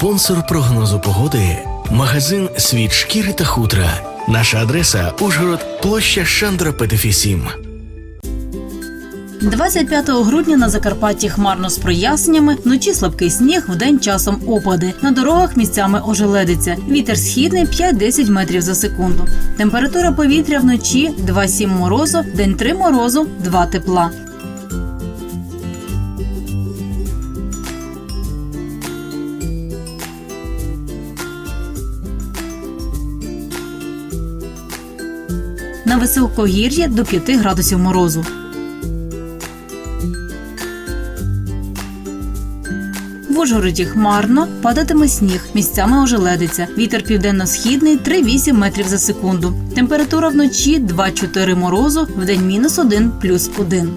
Спонсор прогнозу погоди магазин Світ шкіри та хутра. Наша адреса Ужгород, площа Шандра Петефі 7. 25 грудня на Закарпатті хмарно з проясненнями, вночі слабкий сніг, вдень часом опади. На дорогах місцями ожеледиться. Вітер східний 5-10 метрів за секунду. Температура повітря вночі 2-7 морозу, день 3 морозу, 2 тепла. На високогір'я до 5 градусів морозу. В Ужгороді хмарно падатиме сніг, місцями ожеледиться. Вітер південно-східний 3-8 метрів за секунду. Температура вночі 2-4 морозу, вдень мінус 1 плюс 1.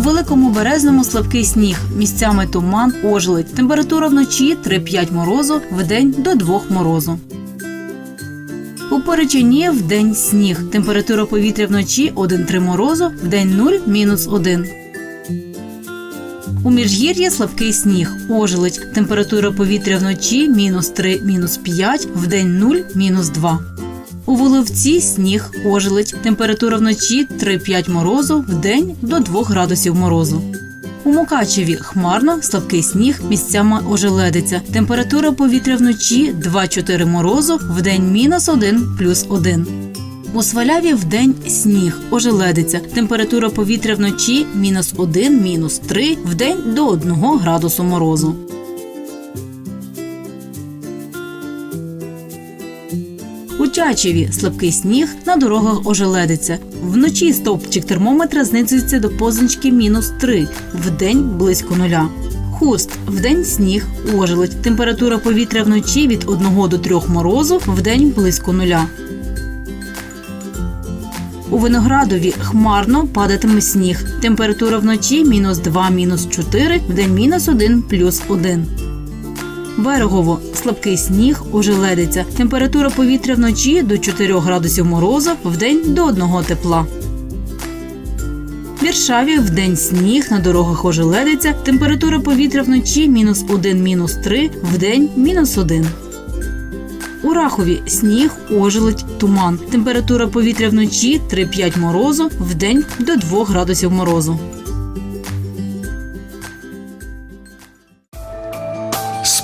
У великому березному слабкий сніг, місцями туман, ожеледь. Температура вночі 3-5 морозу, вдень до 2 морозу. У Поречені в день сніг. Температура повітря вночі 1-3 морозу, в день 0 мінус 1. У Міжгір'ї слабкий сніг. Ожеледь. Температура повітря вночі мінус 3, мінус 5, в день 0, мінус 2. У Воловці сніг, ожеледь. Температура вночі 3-5 морозу, в день до 2 градусів морозу. У Мукачеві хмарно, слабкий сніг, місцями ожеледиться. Температура повітря вночі 2-4 морозу, вдень мінус 1 плюс 1. У Сваляві вдень сніг, ожеледиться. Температура повітря вночі мінус 1, мінус 3, вдень до 1 градусу морозу. У Чачеві слабкий сніг, на дорогах ожеледиться. Вночі стовпчик термометра знизується до позначки мінус 3, вдень близько нуля. Хуст вдень сніг, ожеледь. Температура повітря вночі від 1 до 3 морозу, вдень близько нуля. У Виноградові хмарно падатиме сніг. Температура вночі мінус 2, мінус 4, вдень мінус 1, плюс 1. Берегово слабкий сніг, ожеледиться. Температура повітря вночі до 4 градусів морозу, вдень до 1 тепла. В Віршаві вдень сніг, на дорогах ожеледиться. Температура повітря вночі мінус 1, мінус 3, вдень мінус 1. У Рахові сніг, ожеледь, туман. Температура повітря вночі 3-5 морозу, вдень до 2 градусів морозу.